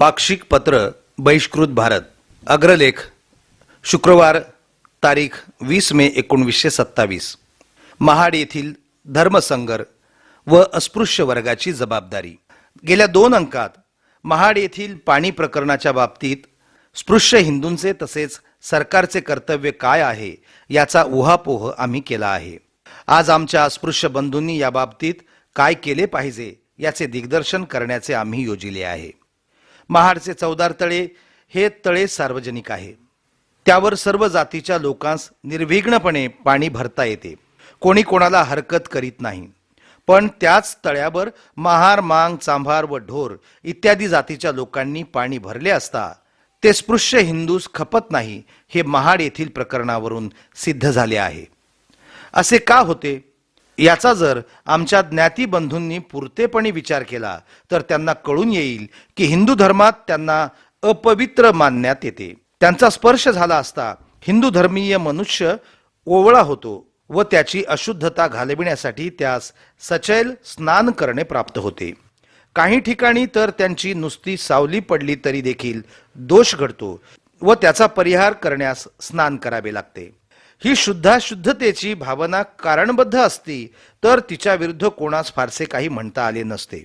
पाक्षिक पत्र बहिष्कृत भारत. अग्रलेख शुक्रवार तारीख वीस मे एकोणवीसशे सत्तावीस. महाड येथील धर्मसंगर व अस्पृश्य वर्गाची जबाबदारी. गेल्या दोन अंकात महाड येथील पाणी प्रकरणाच्या बाबतीत स्पृश्य हिंदूंचे तसेच सरकारचे कर्तव्य काय आहे याचा उहापोह आम्ही केला आहे. आज आमच्या अस्पृश्य बंधूंनी या बाबतीत काय केले पाहिजे याचे दिग्दर्शन करण्याचे आम्ही योजिले आहे. महाडचे चौदार तळे हे तळे सार्वजनिक आहे. त्यावर सर्व जातीच्या लोकांस निर्विघ्नपणे पाणी भरता येते. कोणी कोणाला हरकत करीत नाही. पण त्याच तळ्यावर महार मांग चांभार व ढोर इत्यादी जातीच्या लोकांनी पाणी भरले असता ते स्पृश्य हिंदूस खपत नाही हे महाड येथील प्रकरणावरून सिद्ध झाले आहे. असे का होते? याचा जर आमच्या ज्ञाती बंधूंनी पुरतेपणे विचार केला तर त्यांना कळून येईल की हिंदू धर्मात त्यांना अपवित्र मानण्यात येते. त्यांचा स्पर्श झाला असता हिंदू धर्मीय मनुष्य ओवळा होतो व त्याची अशुद्धता घालविण्यासाठी त्यास सचैल स्नान करणे प्राप्त होते. काही ठिकाणी तर त्यांची नुसती सावली पडली तरी देखील दोष घडतो व त्याचा परिहार करण्यास स्नान करावे लागते. ही शुद्धाशुद्धतेची भावना कारणबद्ध असती तर तिच्या विरुद्ध कोणास फारसे काही म्हणता आले नसते.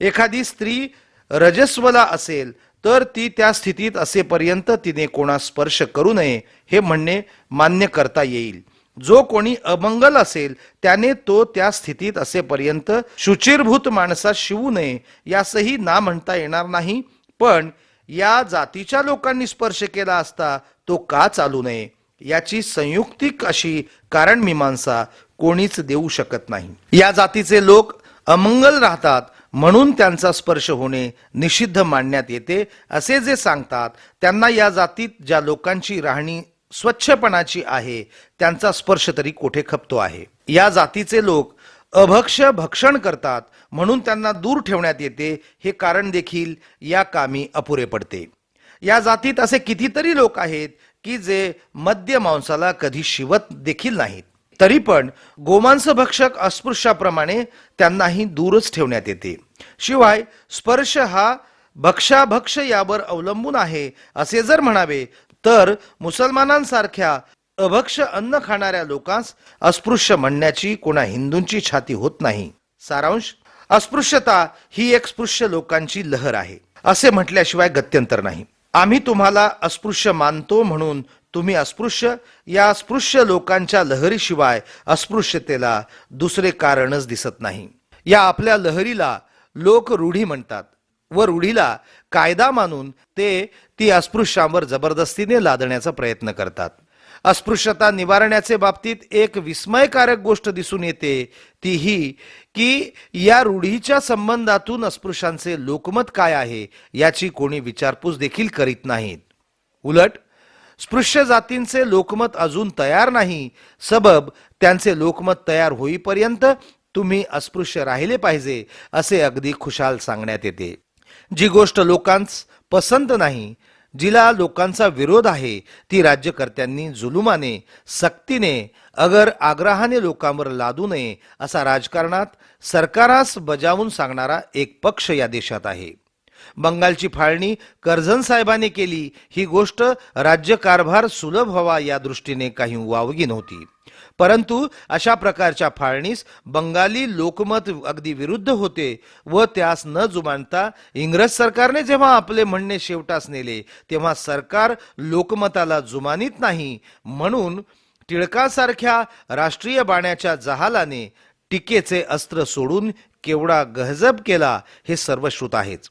एखादी स्त्री रजस्वला असेल तर ती त्या स्थितीत असेपर्यंत तिने कोणास स्पर्श करू नये हे म्हणणे मान्य करता येईल. जो कोणी अमंगल असेल त्याने तो त्या स्थितीत असेपर्यंत शुचिरभूत माणसा शिवू नये यासही ना म्हणता येणार नाही पण या जातीच्या लोकांनी स्पर्श केला असता तो का चालू नये? याची संयुक्तिक अशी कारण मीमांसा कोणीच देऊ शकत नाही. या जातीचे लोक अमंगल राहतात म्हणून त्यांचा स्पर्श होणे निषिद्ध मानण्यात येते. असे जे सांगतात त्यांना या जातीत ज्या लोकांची राहणी स्वच्छपणाची आहे त्यांचा स्पर्श तरी कोठे खपतो आहे. या जातीचे लोक अभक्ष भक्षण करतात म्हणून त्यांना दूर ठेवण्यात येते हे कारण देखील या कामी अपुरे पडते. या जातीत असे कितीतरी लोक आहेत की जे मद्य मांसाला कधी शिवत देखील नाहीत. तरी पण गोमांस भक्षक अस्पृश्याप्रमाणे त्यांनाही दूरच ठेवण्यात येते. शिवाय स्पर्श हा भक्षाभक्ष यावर अवलंबून आहे असे जर म्हणावे तर मुसलमानांसारख्या अभक्ष अन्न खाणाऱ्या लोकांस अस्पृश्य म्हणण्याची कोणा हिंदूंची छाती होत नाही. सारांश अस्पृश्यता ही एक स्पृश्य लोकांची लहर आहे असे म्हटल्याशिवाय गत्यंतर नाही. आम्ही तुम्हाला अस्पृश्य मानतो म्हणून तुम्ही अस्पृश्य या अस्पृश्य लोकांच्या लहरीशिवाय अस्पृश्यतेला दुसरे कारणच दिसत नाही. या आपल्या लहरीला लोक रूढी म्हणतात व रूढीला कायदा मानून ते ती अस्पृश्यांवर जबरदस्तीने लादण्याचा प्रयत्न करतात. अस्पृश्यता निवारण्याचे बाबतीत एक विस्मयकारक गोष्ट दिसून येते ती ही की या रूढीच्या संबंधातून अस्पृश्यांचे लोकमत काय आहे याची कोणी विचारपूस देखील करीत नाहीत. उलट स्पृश्य जातींचे लोकमत अजून तयार नाही. सबब त्यांचे लोकमत तयार होईपर्यंत तुम्ही अस्पृश्य राहिले पाहिजे असे अगदी खुशाल सांगण्यात येते. जी गोष्ट लोकांस पसंत नाही जिला लोकांचा विरोध आहे ती राज्यकर्त्यांनी जुलुमाने सक्तीने अगर आग्रहाने लोकांवर लादू नये असा राजकारणात सरकारास बजावून सांगणारा एक पक्ष या देशात आहे. बंगालची फाळणी कर्झन साहेबांनी केली ही गोष्ट राज्यकारभार सुलभ व्हावा या दृष्टीने काही वावगी नव्हती. परंतु अशा प्रकारच्या फाळणीस बंगाली लोकमत अगदी विरुद्ध होते व त्यास न जुमानता इंग्रज सरकारने जेव्हा आपले म्हणणे शेवटास नेले तेव्हा सरकार लोकमताला जुमानित नाही. म्हणून टिळकासारख्या राष्ट्रीय बाण्याच्या जहालाने टीकेचे अस्त्र सोडून केवढा गहजब केला हे सर्वश्रुत आहेच.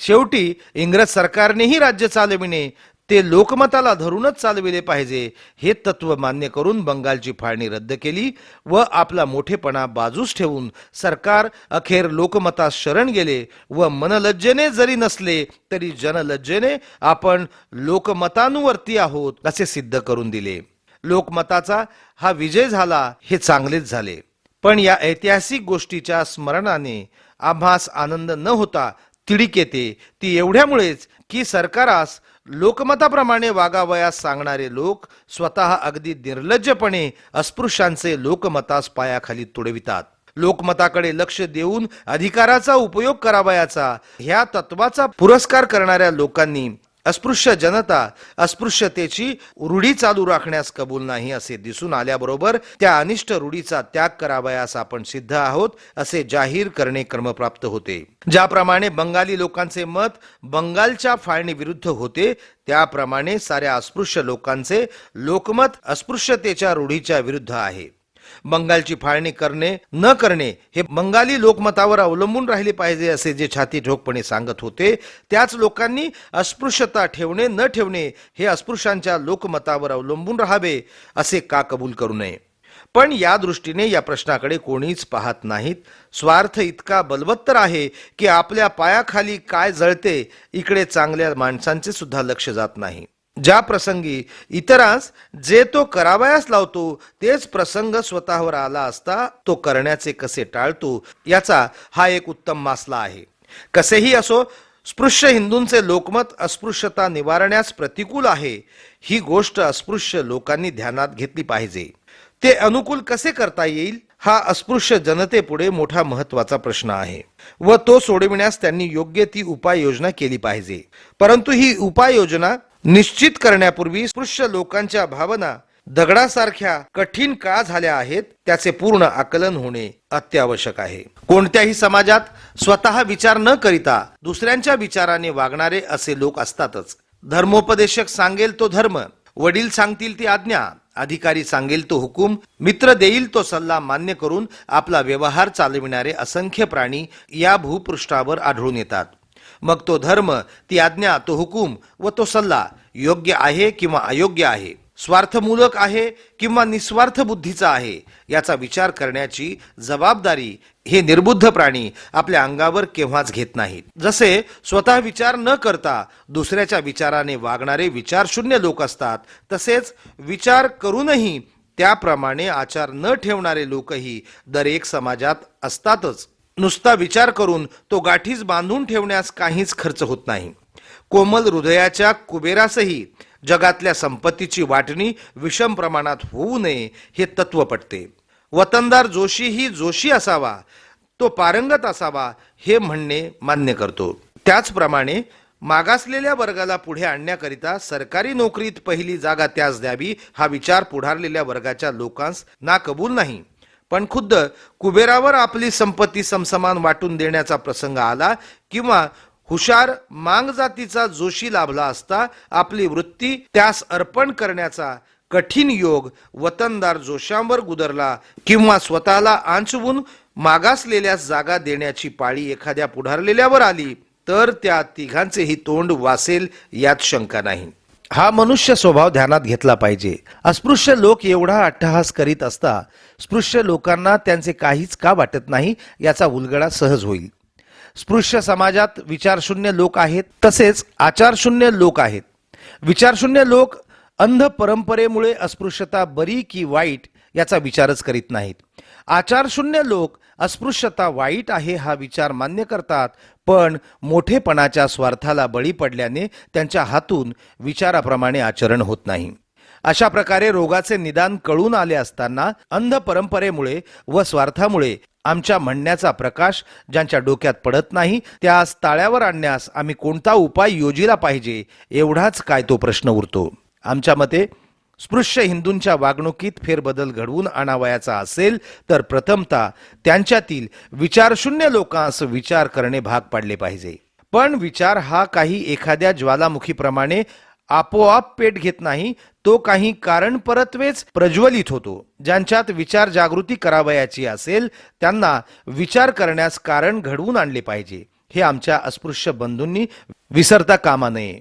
शेवटी इंग्रज सरकारनेही राज्य चालविणे ते लोकमताला धरूनच चालविले पाहिजे हे तत्व मान्य करून बंगालची फाळणी रद्द केली व आपला मोठेपणा बाजूस ठेवून सरकार अखेर लोकमतास शरण गेले व मनलज्जेने जरी नसले तरी जनलज्जेने आपण लोकमतानुवर्ती आहोत असे सिद्ध करून दिले. लोकमताचा हा विजय झाला हे चांगलेच झाले. पण या ऐतिहासिक गोष्टीच्या स्मरणाने आम्हास आनंद न होता तिडीक येते. ती एवढ्यामुळेच की सरकारास लोकमताप्रमाणे वागावयास सांगणारे लोक स्वतः अगदी निर्लज्जपणे अस्पृश्यांचे लोकमतास पायाखाली तुडवितात. लोकमताकडे लक्ष देऊन अधिकाराचा उपयोग करावयाचा ह्या तत्वाचा पुरस्कार करणाऱ्या लोकांनी अस्पृश्य जनता अस्पृश्यतेची रूढी चालू राखण्यास कबूल नाही असे दिसून आल्याबरोबर त्या अनिष्ट रूढीचा त्याग करावयास आपण सिद्ध आहोत असे जाहीर करणे क्रमप्राप्त होते. ज्याप्रमाणे बंगाली लोकांचे मत बंगालच्या फाळणी विरुद्ध होते त्याप्रमाणे साऱ्या अस्पृश्य लोकांचे लोकमत अस्पृश्यतेच्या रूढीच्या विरुद्ध आहे. बंगालची फाळणी करणे न करणे हे बंगाली लोकमतावर अवलंबून राहिले पाहिजे असे जे छाती ठोकपणे सांगत होते त्याच लोकांनी अस्पृश्यता ठेवणे न ठेवणे हे अस्पृश्यांच्या लोकमतावर अवलंबून राहावे असे का कबूल करू नये? पण या दृष्टीने या प्रश्नाकडे कोणीच पाहत नाहीत. स्वार्थ इतका बलवत्तर आहे की आपल्या पायाखाली काय जळते इकडे चांगल्या माणसांचे सुद्धा लक्ष जात नाही. ज्या प्रसंगी इतरांस जे तो करावयास लावतो तेच प्रसंग स्वतःवर आला असता तो करण्याचे कसे टाळतो याचा हा एक उत्तम मासला आहे. कसेही असो स्पृश्य हिंदूंचे लोकमत अस्पृश्यता निवारण्यास प्रतिकूल आहे ही गोष्ट अस्पृश्य लोकांनी ध्यानात घेतली पाहिजे. ते अनुकूल कसे करता येईल हा अस्पृश्य जनतेपुढे मोठा महत्त्वाचा प्रश्न आहे. व तो सोडविण्यास त्यांनी योग्य ती उपाययोजना केली पाहिजे. परंतु ही उपाययोजना निश्चित करण्यापूर्वी स्पृश्य लोकांच्या भावना दगडासारख्या कठीण का झाल्या आहेत त्याचे पूर्ण आकलन होणे अत्यावश्यक आहे. कोणत्याही समाजात स्वतः विचार न करिता दुसऱ्यांच्या विचाराने वागणारे असे लोक असतातच. धर्मोपदेशक सांगेल तो धर्म वडील सांगतील ती आज्ञा अधिकारी सांगेल तो हुकूम मित्र देईल तो सल्ला मान्य करून आपला व्यवहार चालविणारे असंख्य प्राणी या भूपृष्ठावर आढळून येतात. मग तो धर्म ती आज्ञा तो हुकूम व तो सल्ला योग्य आहे किंवा अयोग्य आहे? स्वार्थमूलक आहे किंवा निस्वार्थ बुद्धीचा आहे? याचा विचार करण्याची जबाबदारी हे निर्बुद्ध प्राणी आपल्या अंगावर केव्हाच घेत नाहीत. जसे स्वतः विचार न करता दुसऱ्याच्या विचाराने वागणारे विचारशून्य लोक असतात तसेच विचार करूनही त्याप्रमाणे आचार न ठेवणारे लोकही दरेक समाजात असतातच. नुसता विचार करून तो गाठीस बांधून ठेवण्यास काहीच खर्च होत नाही. कोमल हृदयाच्या कुबेरासही जगातल्या संपत्तीची वाटणी विषम प्रमाणात होऊ नये हे तत्व पटते. वतनदार जोशी ही जोशी असावा तो पारंगत असावा हे म्हणणे मान्य करतो. त्याचप्रमाणे मागासलेल्या वर्गाला पुढे आणण्याकरिता सरकारी नोकरीत पहिली जागा त्यास द्यावी हा विचार पुढारलेल्या वर्गाच्या लोकांस नाकबूल नाही. पण खुद्द कुबेरावर आपली संपत्ती समसमान वाटून देण्याचा प्रसंग आला किंवा हुशार मांग जातीचा जोशी लाभला असता आपली वृत्ती त्यास अर्पण करण्याचा कठीण योग वतनदार जोशांवर गुदरला किंवा स्वतःला आंचवून मागासलेल्या जागा देण्याची पाळी एखाद्या पुढारलेल्यावर आली तर त्या तिघांचेही तोंड वासेल यात शंका नाही. हा मनुष्य स्वभाव ध्यानात घेतला पाहिजे. अस्पृश्य लोक एवढा अट्टहास करीत असता स्पृश्य लोकांना त्यांचे काहीच का वाटत नाही याचा उलगडा सहज होईल. स्पृश्य समाजात विचारशून्य लोक आहेत तसेच आचारशून्य लोक आहेत. विचारशून्य लोक अंध परंपरेमुळे अस्पृश्यता बरी की वाईट याचा विचारच करीत नाहीत. आचारशून्य लोक अस्पृश्यता वाईट आहे हा विचार मान्य करतात पण मोठेपणाच्या स्वार्थाला बळी पडल्याने त्यांच्या हातून विचाराप्रमाणे आचरण होत नाही. अशा प्रकारे रोगाचे निदान कळून आले असताना अंध परंपरेमुळे व स्वार्थामुळे आमच्या म्हणण्याचा प्रकाश ज्यांच्या डोक्यात पडत नाही त्यास ताळ्यावर आणण्यास आम्ही कोणता उपाय योजिला पाहिजे एवढाच काय तो प्रश्न उरतो. आमच्या मते स्पृश्य हिंदूंच्या वागणुकीत फेरबदल घडवून आणावयाचा असेल तर प्रथमतः त्यांच्यातील विचारशून्य लोकांस विचार करणे भाग पाडले पाहिजे. पण विचार हा काही एखाद्या ज्वालामुखीप्रमाणे आपोआप पेट घेत नाही तो काही कारण परत्वेच प्रज्वलित होतो. ज्यांच्यात विचार जागृती करावयाची असेल त्यांना विचार करण्यास कारण घडवून आणले पाहिजे. हे आमच्या अस्पृश्य बंधूंनी विसरता कामा नये.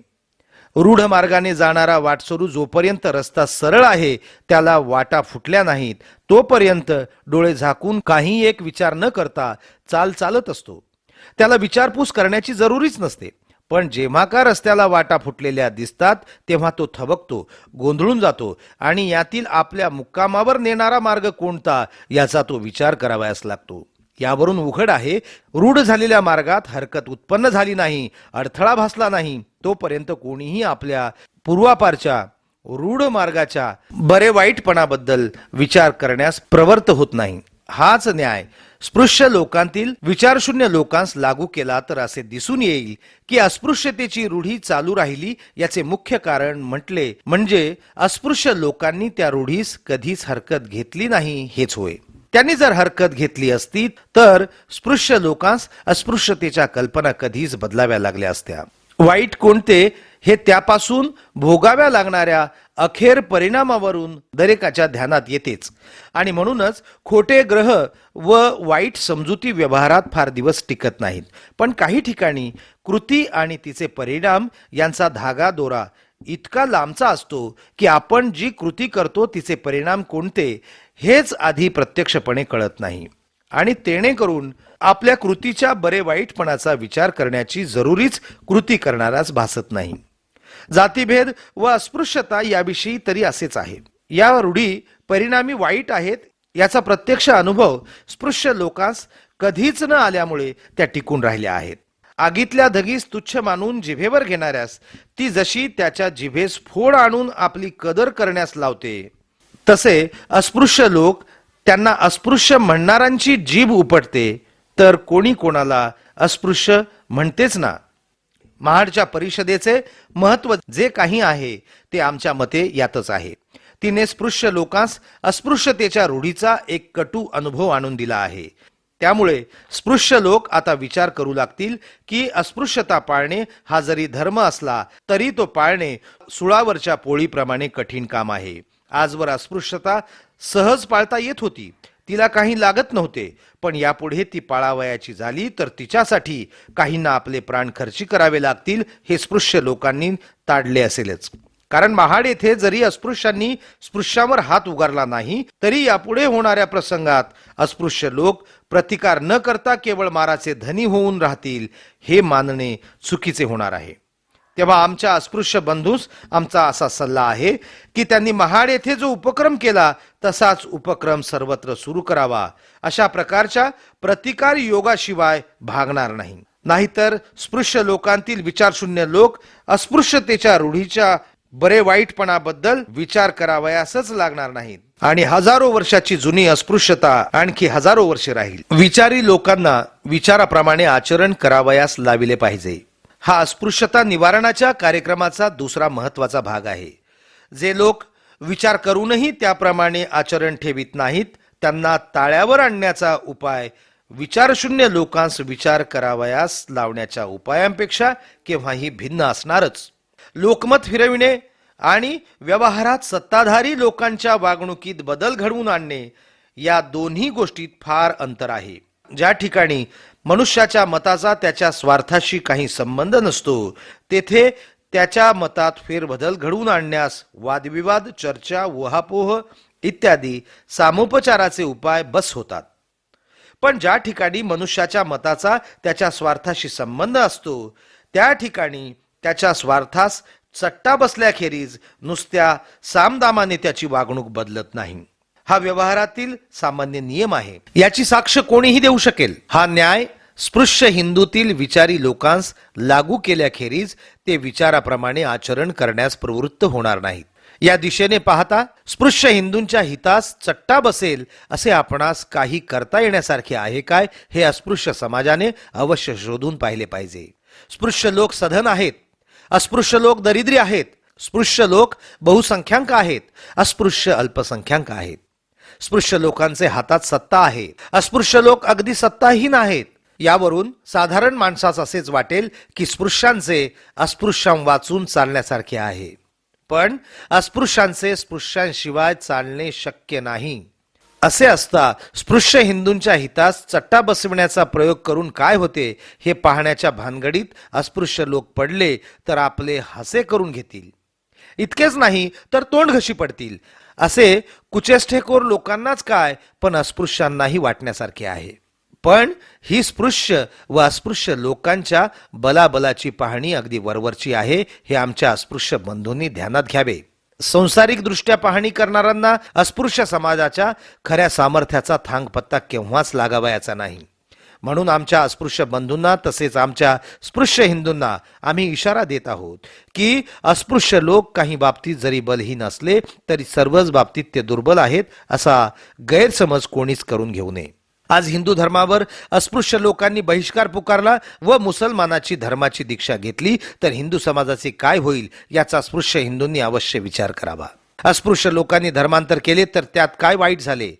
रूढ मार्गाने जाणारा वाटसरू जोपर्यंत रस्ता सरळ आहे त्याला वाटा फुटल्या नाहीत तोपर्यंत डोळे झाकून काही एक विचार न करता चाल चालत असतो. त्याला विचारपूस करण्याची जरुरीच नसते पण जेव्हा का रस्त्याला वाटा फुटलेल्या दिसतात तेव्हा तो थबकतो गोंधळून जातो आणि यातील आपल्या मुक्कामावर नेणारा मार्ग कोणता याचा तो विचार करावयास लागतो. यावरून उघड आहे. रूढ झालेल्या मार्गात हरकत उत्पन्न झाली नाही अडथळा भासला नाही. तोपर्यंत कोणीही आपल्या पूर्वापारच्या रूढ मार्गाच्या बरे वाईटपणाबद्दल विचार करण्यास प्रवृत्त होत नाही. हाच न्याय. स्पृश्य लोकांतील विचारशून्य लोकांस लागू केला तर असे दिसून येईल की अस्पृश्यतेची रूढी चालू राहिली याचे मुख्य कारण म्हटले म्हणजे अस्पृश्य लोकांनी त्या रूढीस कधीच हरकत घेतली नाही हेच होय. त्यांनी जर हरकत घेतली असती तर स्पृश्य लोकांस अस्पृश्यतेच्या कल्पना कधीच बदलाव्या लागल्या असत्या. वाईट कोणते हे त्यापासून भोगाव्या लागणाऱ्या अखेर परिणामावरून दरेकाच्या ध्यानात येतेच. आणि म्हणूनच खोटे ग्रह व वाईट समजुती व्यवहारात फार दिवस टिकत नाहीत. पण काही ठिकाणी कृती आणि तिचे परिणाम यांचा धागा दोरा इतका लांबचा असतो की आपण जी कृती करतो तिचे परिणाम कोणते हेच आधी प्रत्यक्षपणे कळत नाही. आणि तेणे करून आपल्या कृतीच्या बरे वाईटपणाचा विचार करण्याची जरुरीच कृती करणाराच भासत नाही. जातीभेद व अस्पृश्यता याविषयी तरी असेच आहे. या रूढी परिणामी वाईट आहेत याचा प्रत्यक्ष अनुभव स्पृश्य लोकांस कधीच न आल्यामुळे त्या टिकून राहिल्या आहेत. आगीतल्या धगीस तुच्छ मानून जिभेवर घेणाऱ्यास ती जशी त्याच्या जिभेस फोड आणून आपली कदर करण्यास लावते. तसे अस्पृश्य लोक त्यांना अस्पृश्य म्हणणाऱ्यांची जीभ उपटते तर कोणी कोणाला अस्पृश्य म्हणतेच ना. महाडच्या परिषदेचे महत्त्व जे काही आहे ते आमच्या मते यातच आहे. तिने स्पृश्य लोकांस अस्पृश्यतेच्या रूढीचा एक कटू अनुभव आणून दिला आहे. त्यामुळे स्पृश्य लोक आता विचार करू लागतील की अस्पृश्यता पाळणे हा जरी धर्म असला तरी तो पाळणे सुळावरच्या पोळीप्रमाणे कठीण काम आहे. आजवर अस्पृश्यता सहज पाळता येत होती. तिला काही लागत नव्हते पण यापुढे ती पाळावयाची झाली तर तिच्यासाठी काहींना आपले प्राण खर्ची करावे लागतील हे स्पृश्य लोकांनी ताडले असेलच. कारण महाड येथे जरी अस्पृश्यांनी स्पृश्यावर हात उगारला नाही तरी यापुढे होणाऱ्या प्रसंगात अस्पृश्य लोक प्रतिकार न करता केवळ माराचे धनी होऊन राहतील हे मानणे चुकीचे होणार आहे. तेव्हा आमच्या अस्पृश्य बंधूस आमचा असा सल्ला आहे की त्यांनी महाड येथे जो उपक्रम केला तसाच उपक्रम सर्वत्र सुरू करावा. अशा प्रकारच्या प्रतिकार योगाशिवाय भागणार नाही. नाहीतर स्पृश्य लोकांतील विचारशून्य लोक अस्पृश्यतेच्या रूढीच्या बरे वाईटपणाबद्दल विचार करावयासच लागणार नाहीत आणि हजारो वर्षाची जुनी अस्पृश्यता आणखी हजारो वर्षे राहील. विचारी लोकांना विचाराप्रमाणे आचरण करावयास लाविले पाहिजे. हा अस्पृश्यता निवारणाच्या कार्यक्रमाचा दुसरा महत्त्वाचा भाग आहे. जे लोक विचार करूनही त्याप्रमाणे आचरण ठेवित नाहीत त्यांना ताळ्यावर आणण्याचा उपाय विचारशून्य लोकांस विचार करावयास लावण्याच्या उपायांपेक्षा केव्हाही भिन्न असणारच. लोकमत फिरविणे आणि व्यवहारात सत्ताधारी लोकांच्या वागणुकीत बदल घडवून आणणे या दोन्ही गोष्टीत फार अंतर आहे. ज्या ठिकाणी मनुष्याच्या मताचा त्याच्या स्वार्थाशी काही संबंध नसतो तेथे त्याच्या मतात फेरबदल घडवून आणण्यास वादविवाद चर्चा वहापोह इत्यादी सामोपचाराचे उपाय बस होतात. पण ज्या ठिकाणी मनुष्याच्या मताचा त्याच्या स्वार्थाशी संबंध असतो त्या ठिकाणी त्याच्या स्वार्थास चट्टा बसल्याखेरीज नुसत्या सामदामाने त्याची वागणूक बदलत नाही. हा व्यवहारातील सामान्य नियम आहे. याची साक्ष कोणीही देऊ शकेल. हा न्याय स्पृश्य हिंदूतील विचारी लोकांस लागू केल्याखेरीज ते विचाराप्रमाणे आचरण करण्यास प्रवृत्त होणार नाहीत. या दिशेने पाहता स्पृश्य हिंदूंच्या हितास चट्टा बसेल असे आपणास काही करता येण्यासारखे आहे काय हे अस्पृश्य समाजाने अवश्य शोधून पाहिले पाहिजे. स्पृश्य लोक सधन आहेत. अस्पृश्य लोक दरिद्री आहेत. स्पृश्य लोक बहुसंख्याक आहेत. अस्पृश्य अल्पसंख्याक आहेत. स्पृश्य लोकांचे हातात सत्ता आहे. अस्पृश्य लोक अगदी सत्ताहीन आहेत. यावरून साधारण माणसास असेच वाटेल की स्पृश्यांचे अस्पृश्यां वाचून चालण्यासारखे आहे. पण अस्पृश्यांचे स्पृश्यांशिवाय चालणे शक्य नाही. असे असता स्पृश्य हिंदूंच्या हितास चट्टा बसविण्याचा प्रयोग करून काय होते हे पाहण्याच्या भानगडीत अस्पृश्य लोक पडले तर आपले हसे करून घेतील. इतकेच नाही तर तोंड घशी पडतील. असे कुचेष्ठेकोर लोकांनाच काय पण अस्पृश्यांनाही वाटण्यासारखे आहे. पण ही स्पृश्य व अस्पृश्य लोकांच्या बलाबलाची पाहणी अगदी वरवरची आहे हे आमच्या अस्पृश्य बंधूंनी ध्यानात घ्यावे. संसारिक दृष्ट्या पाहणी करणाऱ्यांना अस्पृश्य समाजाच्या खऱ्या सामर्थ्याचा थांगपत्ता केव्हाच लागावयाचा नाही. म्हणून आमच्या अस्पृश्य बंधूंना तसेच आमच्या स्पृश्य हिंदूंना आम्ही इशारा देत आहोत की अस्पृश्य लोक काही बाबतीत जरी बलहीन असले तरी सर्वच बाबतीत ते दुर्बल आहेत असा गैरसमज कोणीच करून घेऊ नये. आज हिंदू धर्मावर अस्पृश्य लोकांनी बहिष्कार पुकारला व मुसलमानाची धर्माची दीक्षा घेतली तर हिंदू समाजाचे काय होईल याचा अस्पृश्य हिंदूंनी अवश्य विचार करावा. अस्पृश्य लोकांनी धर्मांतर केले तर त्यात काय वाईट झाले?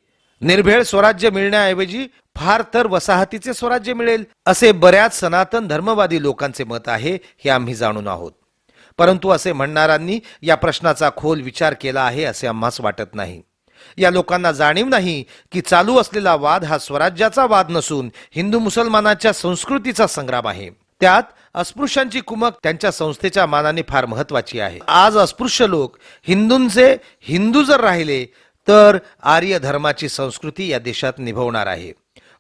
निर्भेळ स्वराज्य मिळण्याऐवजी फार तर वसाहतीचे स्वराज्य मिळेल असे बऱ्याच सनातन धर्मवादी लोकांचे मत आहे हे आम्ही जाणून आहोत. परंतु असे म्हणणाऱ्यांनी या प्रश्नाचा खोल विचार केला आहे असे आम्हास वाटत नाही. या लोकांना जाणीव नाही की चालू असलेला वाद हा स्वराज्याचा वाद नसून हिंदू मुसलमानाच्या संस्कृतीचा संग्राम आहे. त्यात अस्पृश्यांची कुमक त्यांच्या संस्थेच्या मानाने फार महत्वाची आहे. आज अस्पृश्य लोक हिंदूंचे हिंदू जर राहिले तर आर्य धर्माची संस्कृती या देशात निभवणार आहे.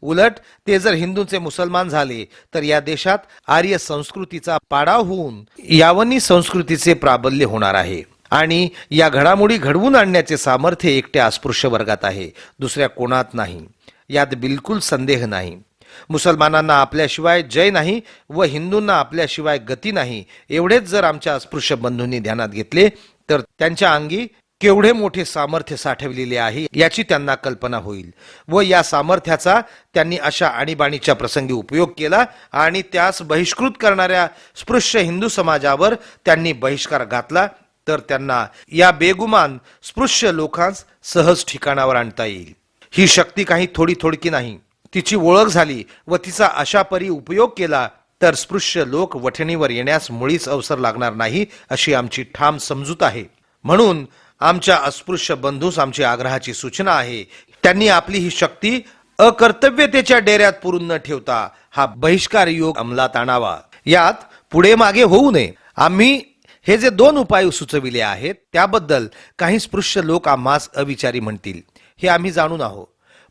उलट ते जर हिंदूंचे मुसलमान झाले तर या देशात आर्य संस्कृतीचा पाडाव होऊन यावनी संस्कृतीचे प्राबल्य होणार आहे. आणि या घडामोडी घडवून आणण्याचे सामर्थ्य एकट्या अस्पृश्य वर्गात आहे. दुसऱ्या कोणात नाही. यात बिलकुल संदेह नाही. मुसलमानांना आपल्याशिवाय जय नाही व हिंदूंना आपल्याशिवाय गती नाही. एवढेच जर आमच्या अस्पृश्य बंधूंनी ध्यानात घेतले तर त्यांच्या अंगी केवढे मोठे सामर्थ्य साठवलेले आहे याची त्यांना कल्पना होईल. व या सामर्थ्याचा त्यांनी अशा आणीबाणीच्या प्रसंगी उपयोग केला आणि त्यास बहिष्कृत करणाऱ्या स्पृश्य हिंदू समाजावर त्यांनी बहिष्कार घातला. तर त्यांना या बेगुमान स्पृश्य लोकांस सहज ठिकाणावर आणता येईल. ही शक्ती काही थोडी थोडकी नाही. तिची ओळख झाली व तिचा अशा परी उपयोग केला तर स्पृश्य लोक वठणीवर येण्यास मुळीच अवसर लागणार नाही अशी आमची ठाम समजूत आहे. म्हणून आमच्या अस्पृश्य बंधूस आमची आग्रहाची सूचना आहे. त्यांनी आपली ही शक्ती अकर्तव्यतेच्या डेऱ्यात पुरून न ठेवता हा बहिष्कार योग अंमलात आणावा. यात पुढे मागे होऊ नये. आम्ही हे जे दोन उपाय सुचविले आहेत त्याबद्दल काही स्पृश्य लोक आम्हास अविचारी म्हणतील. हे आम्ही जाणून आहोत.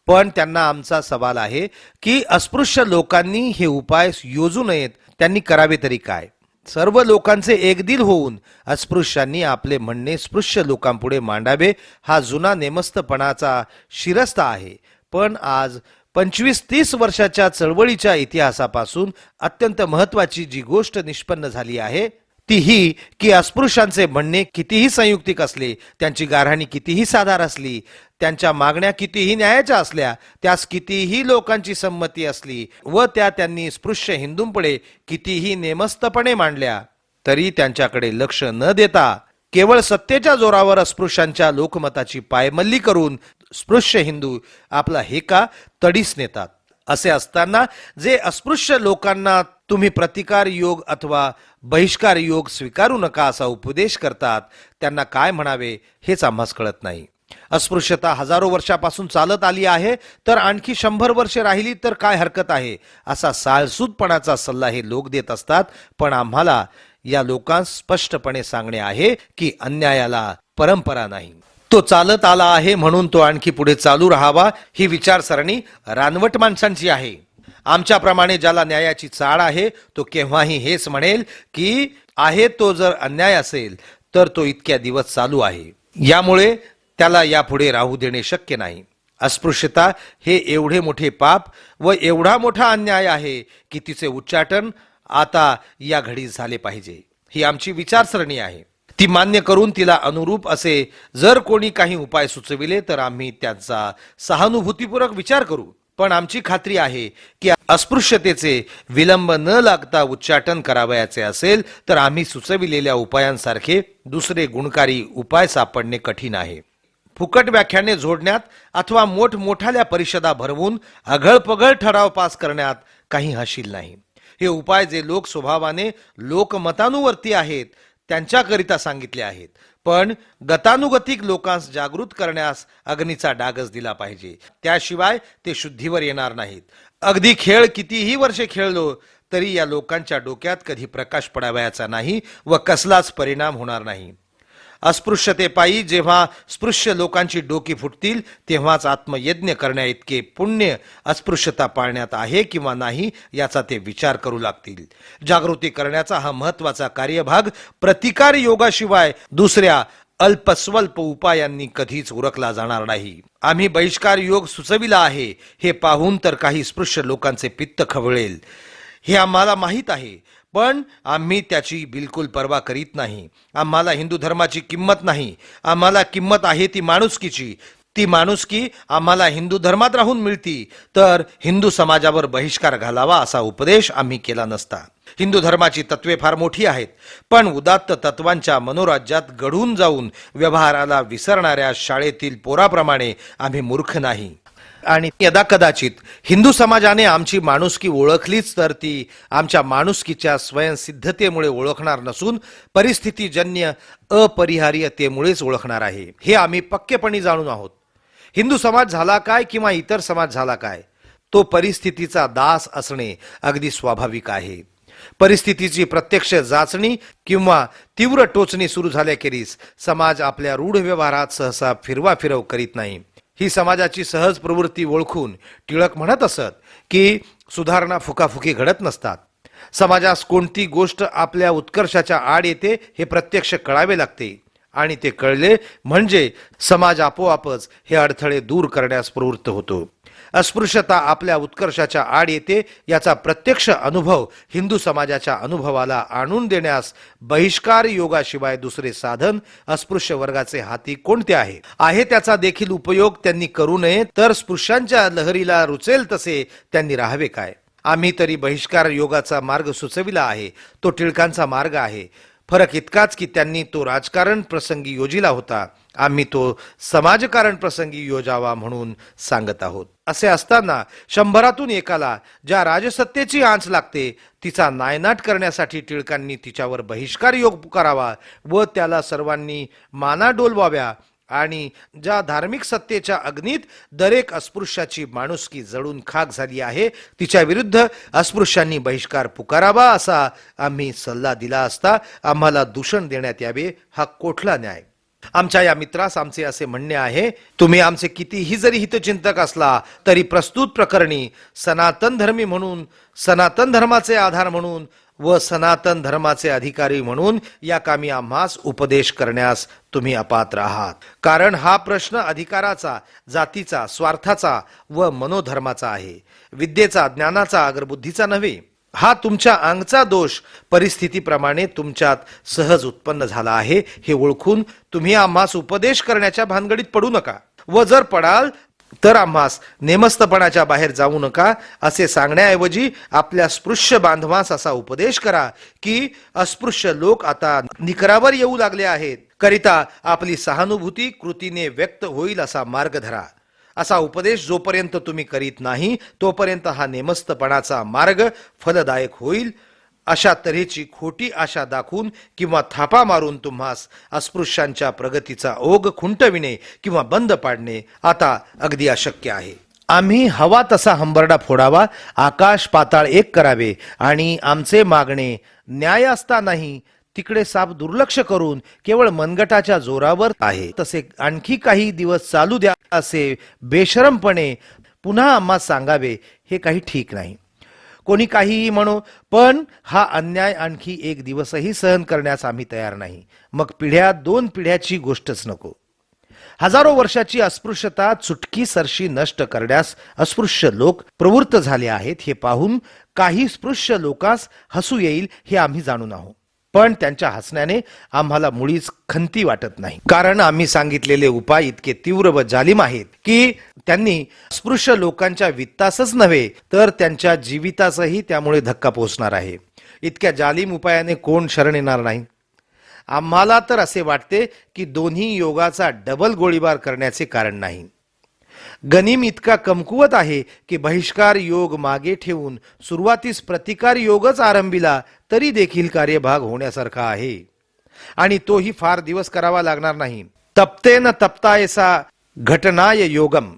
पण त्यांना आमचा सवाल आहे की अस्पृश्य लोकांनी हे उपाय योजू नयेत त्यांनी करावे तरी काय? सर्व लोकांचे एकदिल होऊन अस्पृश्यांनी आपले म्हणणे स्पृश्य लोकांपुढे मांडावे हा जुना नेमस्तपणाचा शिरस्ता आहे. पण आज पंचवीस तीस वर्षाच्या चळवळीच्या इतिहासापासून अत्यंत महत्वाची जी गोष्ट निष्पन्न झाली आहे ती ही की अस्पृश्यांचे म्हणणे कितीही संयुक्तिक असले त्यांची गारहाणी कितीही साधार असली त्यांच्या मागण्या कितीही न्यायाच्या असल्या त्यास कितीही लोकांची संमती असली व त्या त्यांनी स्पृश्य हिंदूंपुढे कितीही नेमस्तपणे मांडल्या तरी त्यांच्याकडे लक्ष न देता केवळ सत्तेच्या जोरावर अस्पृश्यांच्या लोकमताची पायमल्ली करून स्पृश्य हिंदू आपला हेका तडीस नेतात. असे असताना जे अस्पृश्य लोकांना तुम्ही प्रतिकार योग अथवा बहिष्कार योग स्वीकारू नका असा उपदेश करतात. त्यांना काय म्हणावे हेच आम्हास कळत नाही. अस्पृश्यता हजारो वर्षापासून चालत आली आहे तर आणखी शंभर वर्षे राहिली तर काय हरकत आहे? असा साळसूदपणाचा सल्ला हे लोक देत असतात. पण आम्हाला या लोकांस स्पष्टपणे सांगणे आहे की अन्यायाला परंपरा नाही. तो चालत आला आहे म्हणून तो आणखी पुढे चालू राहावा ही विचारसरणी रानवट माणसांची आहे. आमच्याप्रमाणे ज्याला न्यायाची चाळ आहे तो केव्हाही हेच म्हणेल की आहे तो जर अन्याय असेल तर तो इतक्या दिवस चालू आहे. यामुळे त्याला यापुढे राहू देणे शक्य नाही. अस्पृश्यता हे एवढे मोठे पाप व एवढा मोठा अन्याय आहे की तिचे उच्चाटन आता या घडी झाले पाहिजे. ही आमची विचारसरणी आहे. ती मान्य करून तिला अनुरूप असे जर कोणी काही उपाय सुचविले तर आम्ही त्यांचा सहानुभूतीपूर्वक विचार करू. पण आमची खात्री आहे की अस्पृश्यतेचे विलंब न लागता उच्चाटन करावयाचे असेल तर आम्ही सुचविलेल्या उपायांसारखे दुसरे गुणकारी उपाय सापडणे कठीण आहे. फुकट व्याख्याने जोडण्यात अथवा मोठमोठाल्या परिषदा भरवून अघळपघळ ठराव पास करण्यात काही हशील नाही. हे उपाय जे लोक स्वभावाने लोकमतानुवर्ती आहेत त्यांच्याकरिता सांगितले आहेत. पण गतानुगतिक लोकांस जागृत करण्यास अग्नीचा डागच दिला पाहिजे. त्याशिवाय ते शुद्धीवर येणार नाहीत. अगदी खेळ कितीही वर्षे खेळलो तरी या लोकांच्या डोक्यात कधी प्रकाश पडावयाचा नाही व कसलाच परिणाम होणार नाही. अस्पृश्यतेपायी जेव्हा स्पृश्य लोकांची डोकी फुटतील तेव्हाच आत्मयज्ञ करण्या इतके पुण्य अस्पृश्यता पाळण्यात आहे किंवा नाही याचा ते विचार करू लागतील. जागृती करण्याचा हा महत्त्वाचा कार्यभाग प्रतिकार योगाशिवाय दुसऱ्या अल्पस्वल्प उपायांनी कधीच उरकला जाणार नाही. आम्ही बहिष्कार योग सुचविला आहे हे पाहून तर काही स्पृश्य लोकांचे पित्त खवळेल. हे आम्हाला माहीत आहे पण आम्ही त्याची बिलकुल पर्वा करीत नाही. आम्हाला हिंदू धर्माची किंमत नाही. आम्हाला किंमत आहे ती माणुसकीची. ती माणुसकी आम्हाला हिंदू धर्मात राहून मिळती. तर हिंदू समाजावर बहिष्कार घालावा असा उपदेश आम्ही केला नसता. हिंदू धर्माची तत्वे फार मोठी आहेत. पण उदात्त तत्वांच्या मनोराज्यात घडून जाऊन व्यवहाराला विसरणाऱ्या शाळेतील पोराप्रमाणे आम्ही मूर्ख नाही. आणि यदा कदाचित हिंदू समाजाने आमची माणुसकी ओळखलीच तर ती आमच्या माणुसकीच्या स्वयंसिद्धतेमुळे ओळखणार नसून परिस्थितीजन्य अपरिहार्यतेमुळेच ओळखणार आहे. हे आम्ही पक्केपणी जाणून आहोत. हिंदू समाज झाला काय किंवा इतर समाज झाला काय तो परिस्थितीचा दास असणे अगदी स्वाभाविक आहे. परिस्थितीची प्रत्यक्ष जाचणी किंवा तीव्र टोचणी सुरू झाल्याखेरीज समाज आपल्या रूढ व्यवहारात सहसा फिरवा फिरव करीत नाही. ही समाजाची सहज प्रवृत्ती ओळखून टिळक म्हणत असत की सुधारणा फुकाफुकी घडत नसतात. समाजास कोणती गोष्ट आपल्या उत्कर्षाच्या आड येते हे प्रत्यक्ष कळावे लागते आणि ते कळले म्हणजे समाज आपोआपच हे अडथळे दूर करण्यास प्रवृत्त होतो. अस्पृश्यता आपल्या उत्कर्षाच्या आड येते याचा प्रत्यक्ष अनुभव हिंदू समाजाच्या अनुभवाला आणून देण्यास बहिष्कार योगाशिवाय दुसरे साधन अस्पृश्य वर्गाचे हाती कोणते आहे? आहे त्याचा देखील उपयोग त्यांनी करू नये तर स्पृश्यांच्या लहरीला रुचेल तसे त्यांनी राहावे काय? आम्ही तरी बहिष्कार योगाचा मार्ग सुचविला आहे तो टिळकांचा मार्ग आहे. फरक इतकाच की त्यांनी तो राजकारण प्रसंगी योजिला होता. आम्ही तो समाजकारण प्रसंगी योजावा म्हणून सांगत आहोत. असे असताना शंभरातून एकाला ज्या राजसत्तेची आंच लागते तिचा नायनाट करण्यासाठी टिळकांनी तिच्यावर बहिष्कार योग पुकारावा व त्याला सर्वांनी माना डोलवाव्या आणि ज्या धार्मिक सत्तेच्या अग्नीत दरेक अस्पृश्याची माणुसकी जळून खाक झाली आहे तिच्या विरुद्ध अस्पृश्यांनी बहिष्कार पुकारावा असा आम्ही सल्ला दिला असता आम्हाला दूषण देण्यात यावे हा कोठला न्याय? आमच्या या मित्रास आमचे असे म्हणणे आहे तुम्ही आमचे कितीही जरी हितचिंतक असला तरी प्रस्तुत प्रकरणी सनातन धर्मी म्हणून सनातन धर्माचे आधार म्हणून व सनातन धर्माचे अधिकारी म्हणून या कामी आम्हास उपदेश करण्यास तुम्ही अपात्र आहात. कारण हा प्रश्न अधिकाराचा जातीचा स्वार्थाचा व मनोधर्माचा आहे. विद्येचा ज्ञानाचा अगरबुद्धीचा नव्हे. हा तुमच्या अंगचा दोष परिस्थितीप्रमाणे तुमच्यात सहज उत्पन्न झाला आहे हे ओळखून तुम्ही आम्हास उपदेश करण्याच्या भानगडीत पडू नका. व जर पडाल तर आम्हास नेमस्तपणाच्या बाहेर जाऊ नका. असे सांगण्याऐवजी आपल्या स्पृश्य बांधवास असा उपदेश करा की अस्पृश्य लोक आता निकरावर येऊ लागले आहेत. करिता आपली सहानुभूती कृतीने व्यक्त होईल असा मार्ग धरा. असा उपदेश जोपर्यंत तुम्ही करीत नाही तोपर्यंत हा नेमस्तपणाचा मार्ग फलदायक होईल. अशा तऱ्हेची खोटी आशा दाखवून किंवा थापा मारून तुम्हास अस्पृश्यांच्या प्रगतीचा ओघ खुंटविणे किंवा बंद पाडणे आता अगदी अशक्य आहे. आम्ही हवा तसा हंबरडा फोडावा आकाश पाताळ एक करावे आणि आमचे मागणे न्याय असता नाही तिकडे साप दुर्लक्ष करून केवळ मनगटाच्या जोरावर आहे. तसे आणखी काही दिवस चालू द्या. असे बेशरमपणे पुन्हा आम्हा सांगावे हे काही ठीक नाही. कोणी काहीही म्हणू पण हा अन्याय आणखी एक दिवसही सहन करण्यास आम्ही तयार नाही. मग पिढ्या दोन पिढ्याची गोष्टच नको. हजारो वर्षाची अस्पृश्यता चुटकी सरशी नष्ट करण्यास अस्पृश्य लोक प्रवृत्त झाले आहेत हे पाहून काही स्पृश्य लोकांस हसू येईल हे आम्ही जाणून आहोत. पण त्यांच्या हसण्याने आम्हाला मुळीच खंती वाटत नाही. कारण आम्ही सांगितलेले उपाय इतके तीव्र व जालिम आहेत की त्यांनी स्पृश्य लोकांच्या वित्तासच नव्हे तर त्यांच्या जीवितासही त्यामुळे धक्का पोहोचणार आहे. इतक्या जालिम उपायाने कोण शरण येणार नाही? आम्हाला तर असे वाटते की दोन्ही योगाचा डबल गोळीबार करण्याचे कारण नाही. गनिम इतका कमकुवत आहे की बहिष्कार योग मागे ठेवून सुरुवातीस प्रतिकार योगच आरंभिला तरी देखील कार्यभाग होण्यासारखा आहे. आणि तोही फार दिवस करावा लागणार नाही. तपते न तप्तायसा घटनाय योगम.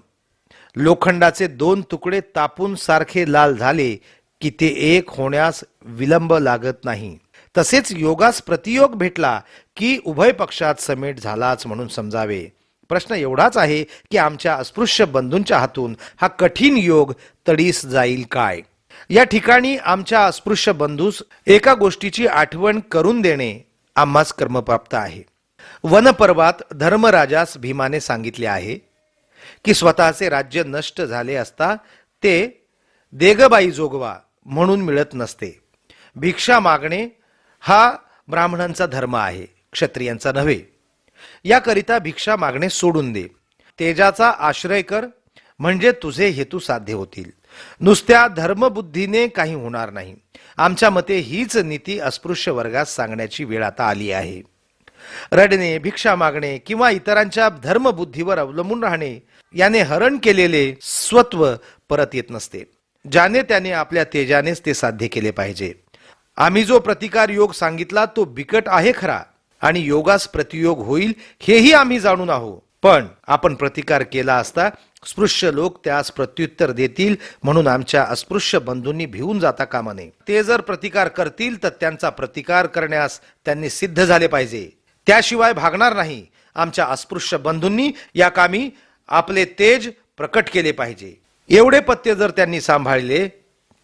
लोखंडाचे दोन तुकडे तापून सारखे लाल झाले की ते एक होण्यास विलंब लागत नाही. तसेच योगास प्रतियोग भेटला की उभय पक्षात समेट झालाच म्हणून समजावे. प्रश्न एवढाच आहे की आमच्या अस्पृश्य बंधूंच्या हातून हा कठीण योग तडीस जाईल काय? या ठिकाणी आमच्या अस्पृश्य बंधूस एका गोष्टीची आठवण करून देणे आम्हास कर्मप्राप्त आहे. वनपर्वात धर्मराजास भीमाने सांगितले आहे की स्वतःचे राज्य नष्ट झाले असता ते देगबाई जोगवा म्हणून मिळत नसते. भिक्षा मागणे हा ब्राह्मणांचा धर्म आहे क्षत्रियांचा नव्हे. याकरिता भिक्षा मागणे सोडून दे. तेजाचा आश्रय कर म्हणजे तुझे हेतू साध्य होतील. नुसत्या धर्मबुद्धीने काही होणार नाही. आमच्या मते हीच नीती अस्पृश्य वर्गास सांगण्याची वेळ आता आली आहे. रडणे भिक्षा मागणे किंवा इतरांच्या धर्मबुद्धीवर अवलंबून राहणे याने हरण केलेले स्वत्व परत येत नसते. ज्याने त्याने आपल्या तेजानेच ते साध्य केले पाहिजे. आम्ही जो प्रतिकार योग सांगितला तो बिकट आहे खरा. आणि योगास प्रतियोग होईल हेही आम्ही जाणून आहोत पण आपण प्रतिकार केला असता स्पृश्य लोक त्यास प्रत्युत्तर देतील म्हणून आमच्या अस्पृश्य बंधूंनी भिवून जाता कामा नये. ते जर प्रतिकार करतील तर त्यांचा प्रतिकार करण्यास त्यांनी सिद्ध झाले पाहिजे. त्याशिवाय भागणार नाही. आमच्या अस्पृश्य बंधूंनी या कामी आपले तेज प्रकट केले पाहिजे. एवढे पत्ते जर त्यांनी सांभाळले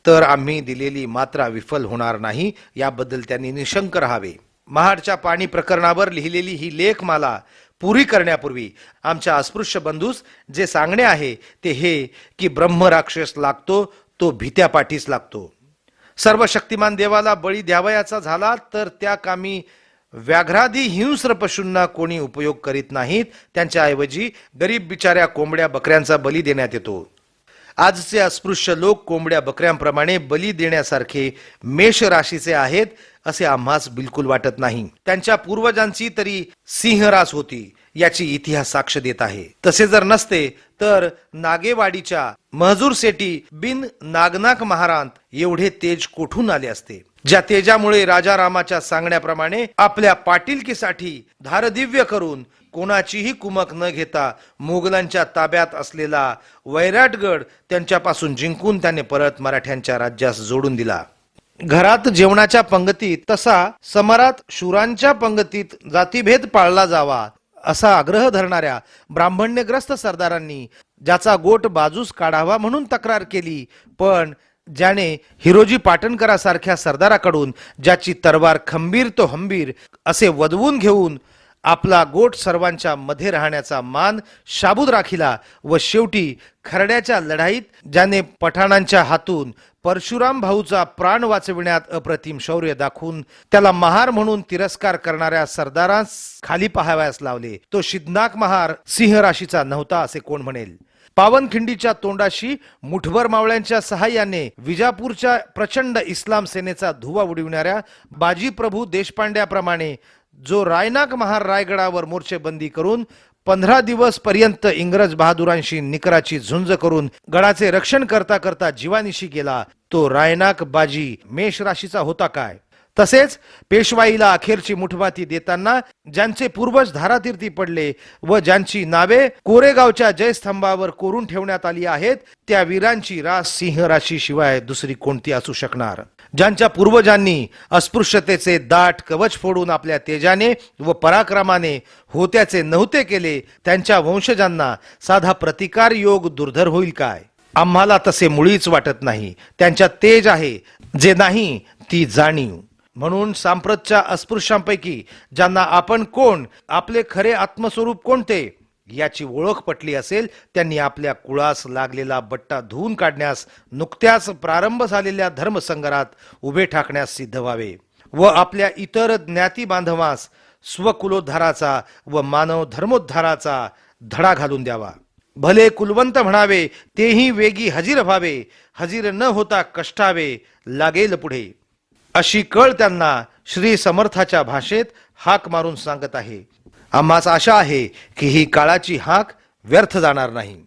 तर आम्ही दिलेली मात्रा विफल होणार नाही. याबद्दल त्यांनी निशंक राहावे. महाडच्या पाणी प्रकरणावर लिहिलेली ही लेखमाला पुरी करण्यापूर्वी आमच्या अस्पृश्य बंधूस जे सांगणे आहे ते हे की ब्रह्मराक्षस लागतो तो भित्या पाठीस लागतो. सर्व शक्तिमान देवाला बळी द्यावयाचा झाला तर त्या कामी व्याघ्रादी हिंस्र पशूंना कोणी उपयोग करीत नाहीत त्यांच्याऐवजी गरीब बिचाऱ्या कोंबड्या बकऱ्यांचा बली देण्यात येतो. आजचे अस्पृश्य लोक कोंबड्या बकऱ्यांप्रमाणे बली देण्यासारखे मेष राशीचे आहेत असे आम्हास बिलकुल वाटत नाही. त्यांच्या पूर्वजांची तरी सिंहरास होती याची इतिहास साक्ष देत आहे. तसे जर नसते तर नागेवाडीच्या महजूर सेटी बिन नागनाक महारांत एवढे तेज कोठून आले असते? ज्या तेजामुळे राजा रामाच्या सांगण्याप्रमाणे आपल्या पाटीलकीसाठी धारदिव्य करून कोणाचीही कुमक न घेता मोगलांच्या ताब्यात असलेला वैराटगड त्यांच्यापासून जिंकून त्याने परत मराठ्यांच्या राज्यास जोडून दिला. घरात जेवणाच्या पंगतीत तसा समरात शुरांच्या पंगतीत जातीभेद पाळला जावा असा आग्रह धरणाऱ्या ब्राह्मण्यग्रस्त सरदारांनी ज्याचा गोट बाजूस काढावा म्हणून तक्रार केली पण ज्याने हिरोजी पाटणकरासारख्या सरदाराकडून ज्याची तरवार खंबीर तो हंबीर असे वदवून घेऊन आपला गोट सर्वांच्या मध्ये राहण्याचा मान शाबूत राखिला व शेवटी खरड्याच्या लढाईत ज्याने पठाणांच्या हातून परशुराम भाऊचा प्राण वाचविण्यात अप्रतिम शौर्य दाखवून त्याला महार म्हणून तिरस्कार करणाऱ्या सरदारांस खाली पाहावयास लावले. तो शिदनाक महार सिंह राशीचा नव्हता असे कोण म्हणेल? पावनखिंडीच्या तोंडाशी मुठभर मावळ्यांच्या सहाय्याने विजापूरच्या प्रचंड इस्लाम सेनेचा धुवा उडविणाऱ्या बाजीप्रभू देशपांड्याप्रमाणे जो रायनाक महार रायगडावर मोर्चेबंदी करून पंधरा दिवस पर्यंत इंग्रज बहादुरांशी निकराची झुंज करून गडाचे रक्षण करता करता जीवानिशी गेला तो रायनाक बाजी मेष राशीचा होता काय? तसेच पेशवाईला अखेरची मुठमाती देताना ज्यांचे पूर्वज धारातीर्थी पडले व ज्यांची नावे कोरेगावच्या जयस्तंभावर कोरून ठेवण्यात आली आहेत त्या वीरांची रास सिंह राशी शिवाय दुसरी कोणती असू शकणार? ज्यांच्या पूर्वजांनी अस्पृश्यतेचे दाट कवच फोडून आपल्या तेजाने व पराक्रमाने होत्याचे नव्हते केले त्यांच्या वंशजांना साधा प्रतिकार योग दुर्धर होईल काय? आम्हाला तसे मुळीच वाटत नाही. त्यांच्यात तेज आहे. जे नाही ती जाणीव. म्हणून सांप्रतच्या अस्पृश्यांपैकी ज्यांना आपण कोण आपले खरे आत्मस्वरूप कोणते? याची ओळख पटली असेल त्यांनी आपल्या कुळास लागलेला बट्टा धुवून काढण्यास नुकत्याच प्रारंभ झालेल्या धर्मसंग्रात उभे ठाकण्यास सिद्ध व्हावे व आपल्या इतर ज्ञाती बांधवास स्वकुलोद्धाराचा व मानव धर्मोद्धाराचा धडा घालून द्यावा. भले कुलवंत म्हणावे तेही वेगी हजीर व्हावे हजीर न होता कष्टावे लागेल पुढे. अशी कळ त्यांना श्री समर्थाच्या भाषेत हाक मारून सांगत आहे. आम्हास आशा आहे की ही काळाची हाक व्यर्थ जाणार नाही.